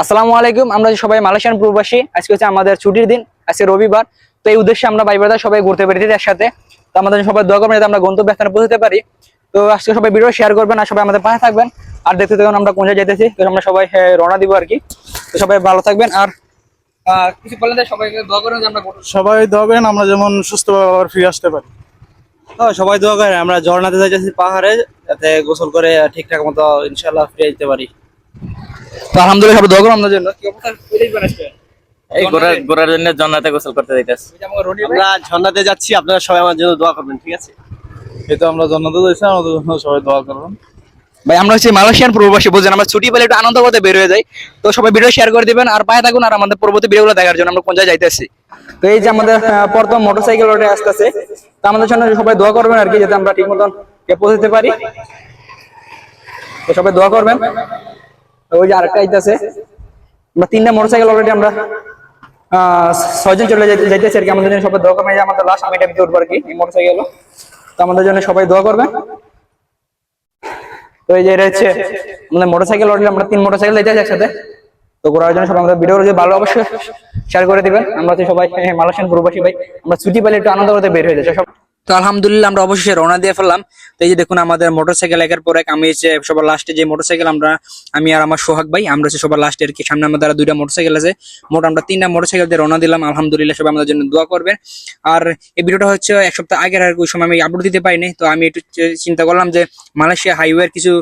আসসালামু আলাইকুম আমরা সবাই মালয়েশিয়ান প্রবাসী আজকে হচ্ছে আমাদের ছুটির দিন আজকে রবিবার। তো এই উদ্দেশ্যে আমরা ভাই ব্রাদার সবাই ঘুরতে পেরেছি একসাথে তো আমাদের সবাই দোয়া করবেন যাতে আমরা গন্তব্য স্থানে পৌঁছতে পারি। তো আজকে সবাই ভিডিও শেয়ার করবেন আর সবাই আমাদের পাশে থাকবেন। আর দেখতে থাকুন আমরা কোন জায়গায় যেতেছি তো আমরা সবাই রওনা দিব আর কি। তো সবাই ভালো থাকবেন আর কিছু বলেন যে সবাইকে দোয়া করবেন যে আমরা সবাই দবেন আমরা যেমন সুস্থভাবে আবার ফিরে আসতে পারি। হ্যাঁ সবাই দোয়া করে আমরা ঝর্ণাতে যাইতেছি পাহাড়ে যাতে গোসল করে ঠিকঠাক মতো ইনশাল্লাহ ফিরে যেতে পারি। তো আলহামদুলিল্লাহ সবাই দোয়া করুন আমাদের জন্য কি অবস্থা? ফিরে আসবে? এই ঘোরার ঘোরার জন্য ঝর্ণাতে গোসল করতে যাইতেছি। আমরা যাচ্ছি আপনারা সবাই আমার জন্য দোয়া করবেন ঠিক আছে? এই তো আমরা জান্নাতে যাইছি আমাদের জন্য সবাই দোয়া করবেন ভাই আমরা হচ্ছে মালয়েশিয়ান প্রবাসী বুঝছেন? আমরা ছুটি পেলে একটু আনন্দ করতে বের হয়ে যাই। তো সবাই ভিডিও শেয়ার করে দিবেন আর পায়ে থাকুন আর আমাদের পরবর্তী ভিডিওগুলো দেখার জন্য আমরা কোন জায়গায় যাইতেছি। তো এই যে আমাদের প্রথম মোটরসাইকেল রোডে আসতেছে তো আমাদের জন্য সবাই দোয়া করবেন আর কি যাতে আমরা ঠিক মতন পৌঁছতে পারি। তো সবাই দোয়া করবেন। ওই যে আরেকটা আইতেছে। আমরা তিনটা মোটরসাইকেল অলরেডি আমরা ছয়জন চলে যাইতে যাইতেছি আর কি। আমাদের জন্য সবাই দোয়া করবেন। আমাদের লাস্ট আমি এটা উঠবো আর কি এই মোটরসাইকেল তো আমাদের জন্য সবাই দোয়া করবেন। তো এই যে এটা হচ্ছে আমাদের মোটরসাইকেল অলরেডি আমরা তিন মোটরসাইকেল যাইতেছি একসাথে। তো ঘোরার জন্য সবাই আমাদের ভিডিও যদি ভালো অবশ্যই শেয়ার করে দিবেন। আমরা হচ্ছে সবাই হ্যাঁ, মালয়েশিয়ান প্রবাসী ভাই আমরা ছুটি পেলে একটু আনন্দ করতে বের হয়ে যাচ্ছি সব তো আলহামদুলিল্লাহ আমরা অবশ্যই রওনা দিয়ে ফেললাম। তো এই যে দেখুন আমাদের মোটরসাইকেল একের পর এক, আমি সবার লাস্টে যে মোটরসাইকেল, আমরা, আমি আর আমার সোহাগ ভাই, আমরা হচ্ছে সবার লাস্টে আর কি, সামনে আমাদের দুইটা মোটরসাইকেল আছে। মোট আমরা তিনটা মোটরসাইকেল দিয়ে রওনা দিলাম। আলহামদুলিল্লাহ সবাই আমাদের জন্য দোয়া করবেন। আর এই ভিডিওটা হচ্ছে এক সপ্তাহ আগের আর ওই সময় আমি আপলোড দিতে পারিনি। তো আমি একটু চিন্তা করলাম যে মালয়েশিয়া হাইওয়ের কিছু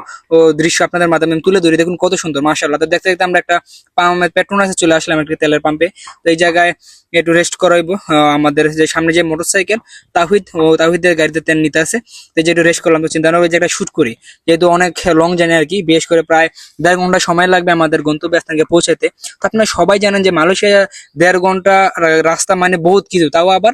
দৃশ্য আপনাদের মাধ্যমে তুলে ধরি। দেখুন কত সুন্দর, মাশাআল্লাহ। তো দেখতে দেখতে আমরা একটা পাম্প পেট্রোনাসে চলে আসলাম একটা তেলের পাম্পে তো এই জায়গায় একটু রেস্ট করাইবো। আমাদের যে সামনে যে মোটরসাইকেল তাহিদ ও তাহিদের গাড়িতে তেল নিতে আছে তো এই যে একটু রেস্ট করলাম, তো চিন্তা যে একটা শুট করি। যেহেতু অনেক লং জার্নি আর কি, বিশেষ করে প্রায় দেড় ঘণ্টা সময় লাগবে আমাদের গন্তব্য স্থানকে পৌঁছাতে। তো আপনারা সবাই জানেন যে মালয়েশিয়া দেড় ঘণ্টা রাস্তা মানে বহুত কিছু, তাও আবার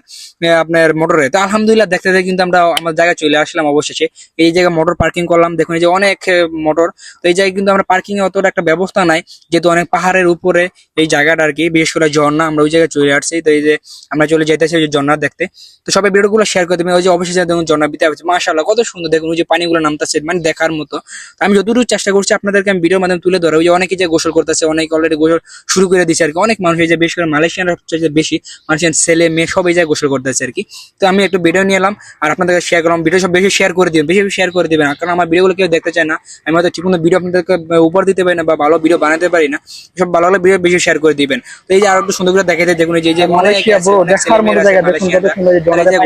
আপনার মোটরে তো আলহামদুলিল্লাহ দেখতে দেখতে কিন্তু আমরা আমার জায়গায় চলে আসলাম অবশেষে। এই জায়গায় মোটর পার্কিং করলাম, দেখুন এই যে অনেক মোটর তো এই জায়গায় কিন্তু আমরা পার্কিং এ অতটা একটা ব্যবস্থা নাই, যেহেতু অনেক পাহাড়ের উপরে এই জায়গাটা আর কি, বিশেষ করে ঝর্ণা, আমরা ওই জায়গায় চলে আসছি। তো এই যে আমরা চলে যাইতেছি ওই ঝর্ণা দেখতে। তো সবাই ভিডিওগুলো শেয়ার করে দেবেন ওই যে অবশেষে দেখুন ঝর্ণা বিতে আছে মাশাআল্লাহ কত সুন্দর। দেখুন ওই যে পানিগুলো নামতেছে মানে দেখার মতো। আমি যতটুকু চেষ্টা করছি আপনাদেরকে আমি ভিডিওর মাধ্যমে তুলে ধরা ওই যে অনেকে যে গোসল করতেছে অনেকে অলরেডি গোসল শুরু করে দিচ্ছে আর কি অনেক মানুষ এই যে বিশেষ করে মালয়েশিয়ান সবচেয়ে বেশি মালয়েশিয়ান ছেলে মেয়ে সব এই জায়গায় গোসল করতেছে আর কি তো আমি একটু ভিডিও নিয়ে এলাম আর আপনাদেরকে শেয়ার করলাম। ভিডিও সব বেশি শেয়ার করে দিবেন বেশি বেশি শেয়ার করে দিবেন কারণ আমার ভিডিওগুলো কেউ দেখতে চায় না। আমি হয়তো ঠিকমতো ভিডিও আপনাদেরকে উপর দিতে পারি না বা ভালো ভিডিও বানাতে পারি না। সব ভালো ভালো ভিডিও বেশি শেয়ার করে দিবেন। তো এই যে আরও একটু সুন্দর করে দেখাতে দেখুন এই যে মালয়েশিয়া দেখার মতো জায়গা দেখুন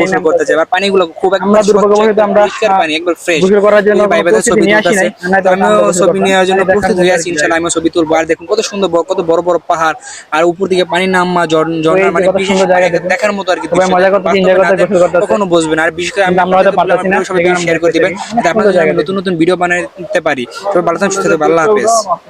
গোসল করতেছে। পানিগুলো খুব আমরা দুর্ভাগ্যবশত আমরা, পানি একবার ফ্রেশ গোসল করার জন্য ছবি তুলতেছে। আমিও ছবি নেওয়ার জন্য প্রস্তুত হয়ে আছি ইনশাআল্লাহ আমি ছবি তুলবো। আর দেখুন কত সুন্দর কত বড় বড় পাহাড়। আর উপর দিকে পানির নামা ঝর্ণ- মানে সুন্দর জায়গা দেখার মতো আর কি সবাই মজা বাস্তবে করতেছে, না গোসল করতেছে। কখনো বুঝবে না। আর বিশেষ করে আমি আমরা হয়তো পারতাছি না, সবাই শেয়ার করে দিবেন। আপনাদের নতুন নতুন ভিডিও বানাতে পারি। সবাই ভালো থাকুন সুস্থ থাকুন। আল্লাহ হাফেজ।